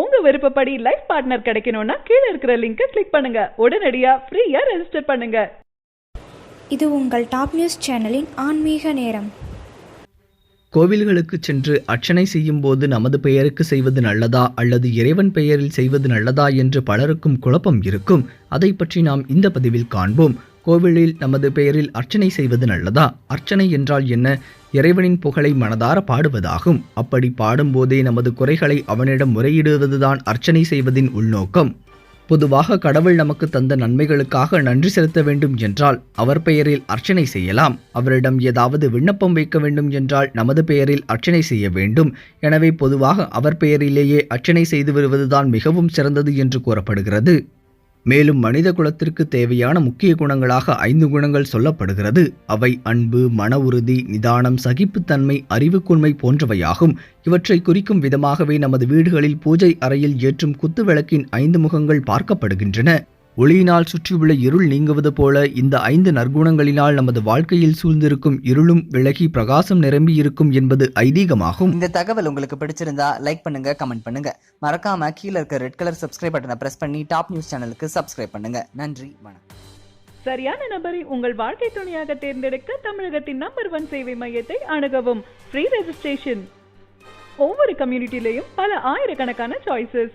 உங்க விருப்பப்படி life partner கிடைக்கணும்னா கீழே இருக்கிற லிங்கை கிளிக் பண்ணுங்க. உடனடியா ஃப்ரீயா ரெஜிஸ்டர் பண்ணுங்க. இது உங்கள் டாப் நியூஸ் சேனலின் ஆன்மீக நேரம். கோவில்களுக்கு சென்று அர்ச்சனை செய்யும் போது நமது பெயருக்கு செய்வது நல்லதா அல்லது இறைவன் பெயரில் செய்வது நல்லதா என்று பலருக்கும் குழப்பம் இருக்கும். அதை பற்றி நாம் இந்த பதிவில் காண்போம். கோவிலில் நமது பெயரில் அர்ச்சனை செய்வது நல்லதா? அர்ச்சனை என்றால் என்ன? இறைவனின் புகழை மனதார பாடுவதாகும். அப்படி பாடும்போதே நமது குறைகளை அவனிடம் முறையிடுவதுதான் அர்ச்சனை செய்வதின் உள்நோக்கம். பொதுவாக கடவுள் நமக்கு தந்த நன்மைகளுக்காக நன்றி செலுத்த வேண்டும் என்றால் அவர் பெயரில் அர்ச்சனை செய்யலாம். அவரிடம் ஏதாவது விண்ணப்பம் வைக்க வேண்டும் என்றால் நமது பெயரில் அர்ச்சனை செய்ய வேண்டும். எனவே பொதுவாக அவர் பெயரிலேயே அர்ச்சனை செய்து வருவதுதான் மிகவும் சிறந்தது என்று கூறப்படுகிறது. மேலும் மனித குலத்திற்கு தேவையான முக்கிய குணங்களாக ஐந்து குணங்கள் சொல்லப்படுகிறது. அவை அன்பு மன உறுதி நிதானம் சகிப்புத்தன்மை அறிவுக்குண்மை போன்றவையாகும். இவற்றை குறிக்கும் விதமாகவே நமது வீடுகளில் பூஜை அறையில் ஏற்றும் குத்து விளக்கின் ஐந்து முகங்கள் பார்க்கப்படுகின்றன. ஒளியினால் சுற்றியுள்ள இருள் நீங்குவது போல இந்த ஐந்து நற்குணங்களினால் நமது வாழ்க்கையில் சூழ்ந்திருக்கும் இருளும் விலகி பிரகாசம் நிரம்பி இருக்கும் என்பது ஐதீகமாகும். இந்த தகவல் உங்களுக்கு பிடிச்சிருந்தா லைக் பண்ணுங்க கமெண்ட் பண்ணுங்க. மறக்காம கீழே இருக்க ரெட் கலர் சப்ஸ்கிரைப் பட்டனை பிரஸ் பண்ணி டாப் நியூஸ் சேனலுக்கு சப்ஸ்கிரைப் பண்ணுங்க. நன்றி வணக்கம். சரியான நபரை உங்கள் வாழ்க்கை துணையாக தேர்ந்தெடுக்க தமிழகத்தின் நம்பர் ஒன் சேவை மையத்தை அணுகவும். ஃப்ரீ ரெஜிஸ்ட்ரேஷன் ஒவ்வொரு கம்யூனிட்டிலையும் பல ஆயிரக்கணக்கான சாய்ஸஸ்